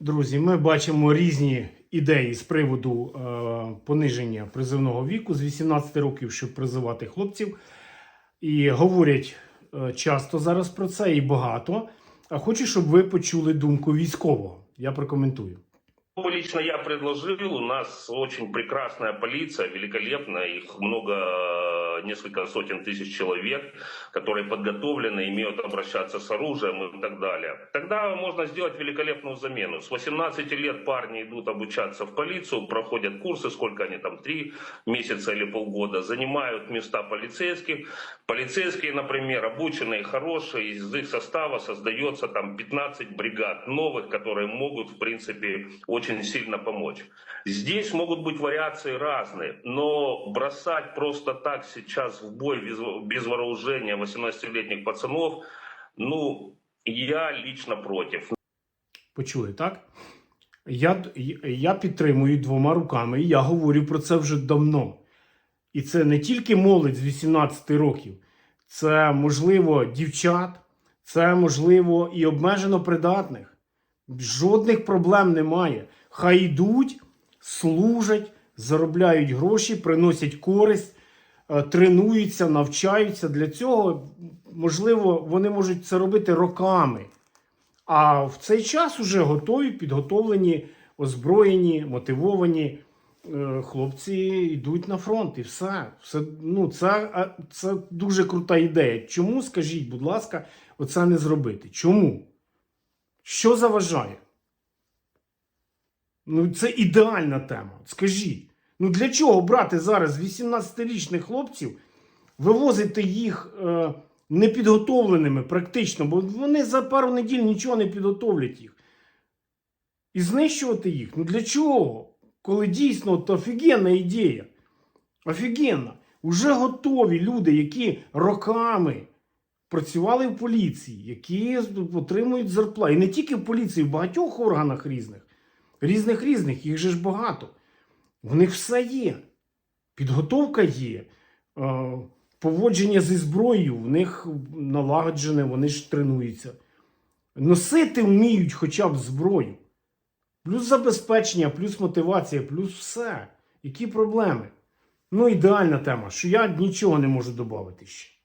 Друзі, ми бачимо різні ідеї з приводу е, пониження призивного віку з 18 років, щоб призивати хлопців. І говорять е, часто зараз про це і багато. А хочу, щоб ви почули думку військового. Я прокоментую. Ну, Лично я предложил, у нас очень прекрасная полиция, великолепная, их много, э, несколько сотен тысяч человек, которые подготовлены, умеют обращаться с оружием и так далее. Тогда можно сделать великолепную замену. С 18 лет парни идут обучаться в полицию, проходят курсы, сколько они там, три месяца или полгода, занимают места полицейских. Полицейские, например, обученные, хорошие, из их состава создается там 15 бригад новых, которые могут, в принципе, очень сильно помочь. Здесь могут быть вариации разные, но бросать просто так сейчас в бой без, без вооружения 18-летних пацанов, ну, я лично против. Почули, так? Я, я підтримую двома руками, і я говорю про це вже давно. І це не тільки молодь з 18 років, це можливо дівчат, це можливо і обмежено придатних. Жодних проблем немає. Хай йдуть, служать, заробляють гроші, приносять користь, е, тренуються, навчаються. Для цього, можливо, вони можуть це робити роками. А в цей час уже готові, підготовлені, озброєні, мотивовані е, хлопці йдуть на фронт і все. все ну, це, це дуже крута ідея. Чому, скажіть, будь ласка, оце не зробити? Чому? Що заважає? Ну, це ідеальна тема. Скажіть. Ну для чого брати зараз 18-річних хлопців, вивозити їх е, непідготовленими практично, бо вони за пару неділь нічого не підготовлять їх. І знищувати їх. Ну для чого? Коли дійсно от офігенна ідея. Офігенна. Уже готові люди, які роками працювали в поліції, які отримують зарплату. І не тільки в поліції, в багатьох органах різних. Різних різних, їх же ж багато. В них все є. Підготовка є. е, Поводження зі зброєю в них налагоджене, вони ж тренуються. Носити вміють хоча б зброю. Плюс забезпечення, плюс мотивація, плюс все. Які проблеми? Ну, ідеальна тема, що я нічого не можу додати ще.